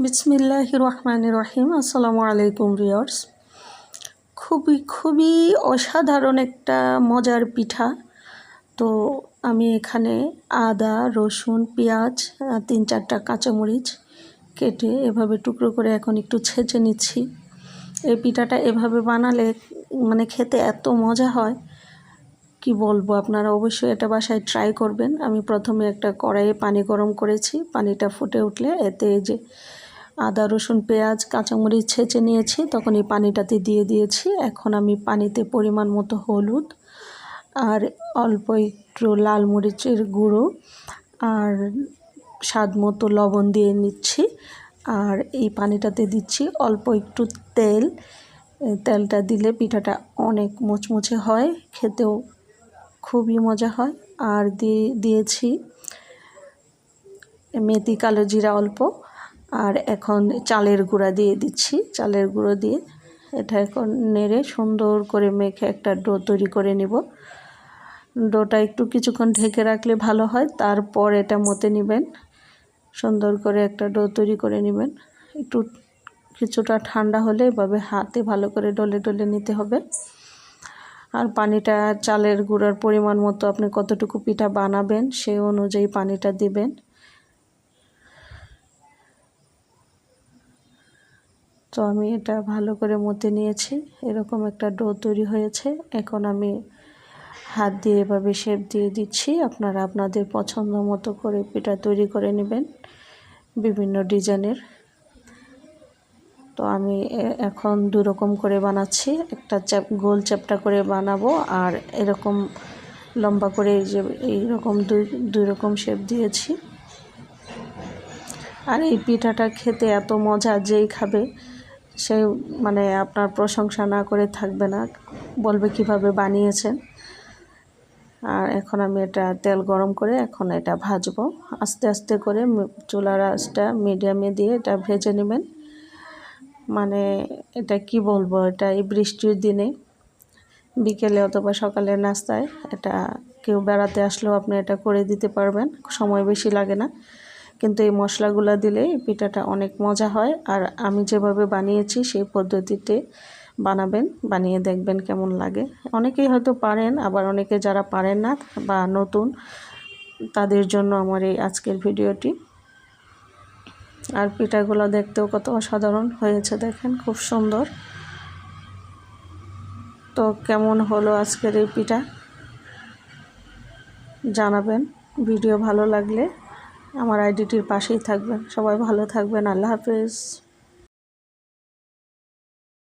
বিসমিল্লাহ রহমান রহিম। আসসালামু আলাইকুম রিয়ার্স খুবই খুবই অসাধারণ একটা মজার পিঠা। তো আমি এখানে আদা, রসুন, পেঁয়াজ তিন চারটা কাঁচামরিচ কেটে এভাবে টুকরো করে এখন একটু ছেঁচে নিচ্ছি। এই পিঠাটা এভাবে বানালে মানে খেতে এত মজা হয়, কি বলব, আপনারা অবশ্যই এটা বাসায় ট্রাই করবেন। আমি প্রথমে একটা কড়াইয়ে পানি গরম করেছি। পানিটা ফুটে উঠলে এতে যে আদা, রসুন, পেঁয়াজ, কাঁচামরিচ ছেঁচে নিয়েছি। তখন এই পানিটাতে দিয়ে দিয়েছি। এখন আমি পানিতে পরিমাণ মতো হলুদ আর অল্প একটু লাল মরিচের গুঁড়ো আর স্বাদ মতো লবণ দিয়ে নিচ্ছি। আর এই পানিটাতে দিচ্ছি অল্প একটু তেল। তেলটা দিলে পিঠাটা অনেক মুচমুচে হয়, খেতেও খুবই মজা হয়। আর দিয়ে দিয়েছি মেথি কালো জিরা অল্প। আর এখন চালের গুঁড়া দিয়ে দিচ্ছি। চালের গুঁড়ো দিয়ে এটা এখন নেড়ে সুন্দর করে মেখে একটা ডো তৈরি করে নিব। ডোটা একটু কিছুক্ষণ ঢেকে রাখলে ভালো হয়, তারপর এটা মতে নেবেন। সুন্দর করে একটা ডো তৈরি করে নেবেন। একটু কিছুটা ঠান্ডা হলে এভাবে হাতে ভালো করে ডলে ডলে নিতে হবে। আর পানিটা, চালের গুঁড়ার পরিমাণ মতো আপনি কতটুকু পিঠা বানাবেন সেই অনুযায়ী পানিটা দিবেন। তো আমি এটা ভালো করে মতে নিয়েছি। এরকম একটা ডো তৈরি হয়েছে। এখন আমি হাত দিয়ে এভাবে শেপ দিয়ে দিচ্ছি। আপনারা আপনাদের পছন্দ মতো করে পিঠা তৈরি করে নেবেন বিভিন্ন ডিজাইনের। তো আমি এখন দুরকম করে বানাচ্ছি। একটা চ্যাপ, গোল চ্যাপটা করে বানাবো আর এরকম লম্বা করে এই যে এইরকম দুই দুই রকম শেপ দিয়েছি। আর এই পিঠাটা খেতে এত মজা যেই খাবে। সে মানে আপনার প্রশংসা না করে থাকবে না, বলবে কীভাবে বানিয়েছেন। আর এখন আমি এটা তেল গরম করে এখন এটা ভাজবো। আস্তে আস্তে করে চুলার আঁচটা মিডিয়ামে দিয়ে এটা ভেজে নেবেন। মানে এটা কি বলব, এটা এই বৃষ্টির দিনে বিকেলে অথবা সকালের নাস্তায় এটা কেউ বেড়াতে আসলেও আপনি এটা করে দিতে পারবেন, সময় বেশি লাগে না। কিন্তু এই মশলাগুলো দিলে পিঠাটা অনেক মজা হয়। আর আমি যেভাবে বানিয়েছি সেই পদ্ধতিতে বানাবেন, বানিয়ে দেখবেন কেমন লাগে। অনেকেই হয়তো পারেন, আবার অনেকে যারা পারেন না বা নতুন, তাদের জন্য আমার এই আজকের ভিডিওটি। আর পিঠাগুলো দেখতেও কত অসাধারণ হয়েছে দেখেন, খুব সুন্দর। তো কেমন হলো আজকের এই পিঠা? জানাবেন, ভিডিও ভালো লাগলে। আমার আইডিটির পাশেই থাকবেন। সবাই ভালো থাকবেন। আল্লাহ হাফেজ।